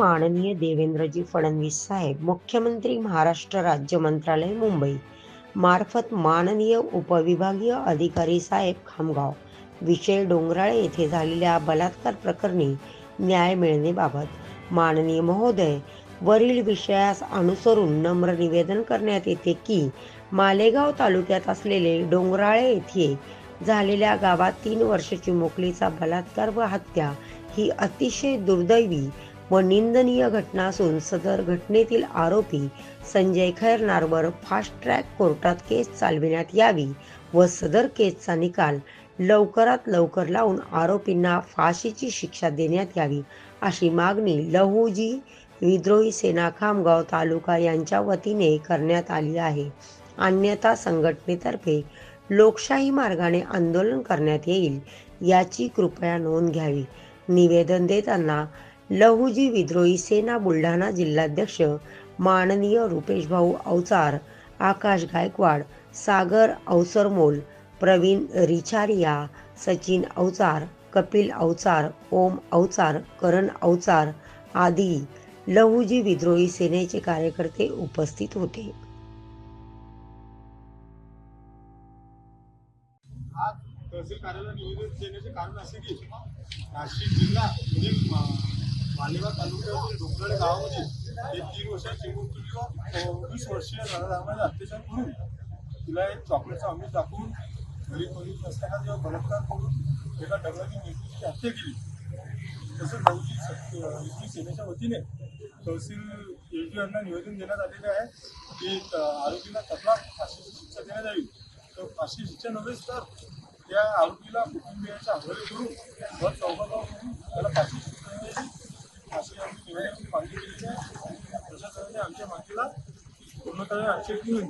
माननीय देवेंद्रजी फडणवीस साहेब मुख्यमंत्री महाराष्ट्र राज्य मंत्रालय मुंबई. मार्फत माननीय उपविभागीय अधिकारी साहेब खामगाव विषय डोंगराळे येथे झालेल्या बलात्कार प्रकरणी न्याय मिळणेबाबत माननीय महोदय वरील विषयास अनुसरून नम्र निवेदन करण्यात येते की मालेगाव तालुक्यात असलेले डोंगराळे येथे झालेल्या गावात तीन वर्षाची मोकळीचा बलात्कार व हत्या ही अतिशय दुर्दैवी व निंदनीय घटना असून सदर घटनेतील आरोपी संजय खैरनारवर फास्ट ट्रॅक कोर्टात केस चालविण्यात यावी व सदर केसचा निकाल लवकरात लवकर लावून आरोपींना फाशीची शिक्षा देण्यात यावी अशी मागणी लहूजी विद्रोही सेना खामगाव तालुका यांच्या वतीने करण्यात आली आहे. अन्यथा संघटनेतर्फे लोकशाही मार्गाने आंदोलन करण्यात येईल याची कृपया नोंद घ्यावी. निवेदन देताना लहुजी विद्रोही सेना बुलढाणा जिल्हाध्यक्ष माननीय रुपेश भाऊ अवचार आकाश गायकवाड सागर अवसरमोल प्रवीण रिचारिया सचिन अवचार कपिल अवचार ओम अवचार करण अवचार आदी लहुजी विद्रोही सेनेचे कार्यकर्ते उपस्थित होते. तहसील कार्यालय निवेदन देण्याचे कारण असे की नाशिक जिल्हा मालेगाव तालुक्यातील डोंगराळे गावामध्ये एक तीन वर्षाची मुलगी वीस वर्षीय नराधामाने अत्याचार करून तिला एक चॉकलेटचा अमित दाखवून घरी खोलीत नसताना जेव्हा बलात्कार करून एका डगराची मेथीची हत्या केली. तसंच नवजी इस्त्री सेनेच्या वतीने तहसील एस यांना निवेदन देण्यात आलेले आहे की आरोपीला तत्काळ फाशीची शिक्षा देण्यात यावी. तर फाशी शिक्षा नव्हेच तर त्या आरोपीला कुटुंबियांच्या हवाले करून घर चौकागाव करून त्याला फाशी शिक्षा देण्याची अशी आम्ही प्रशासनाने आमच्या मागणीला पूर्णतः आक्षेप घेऊन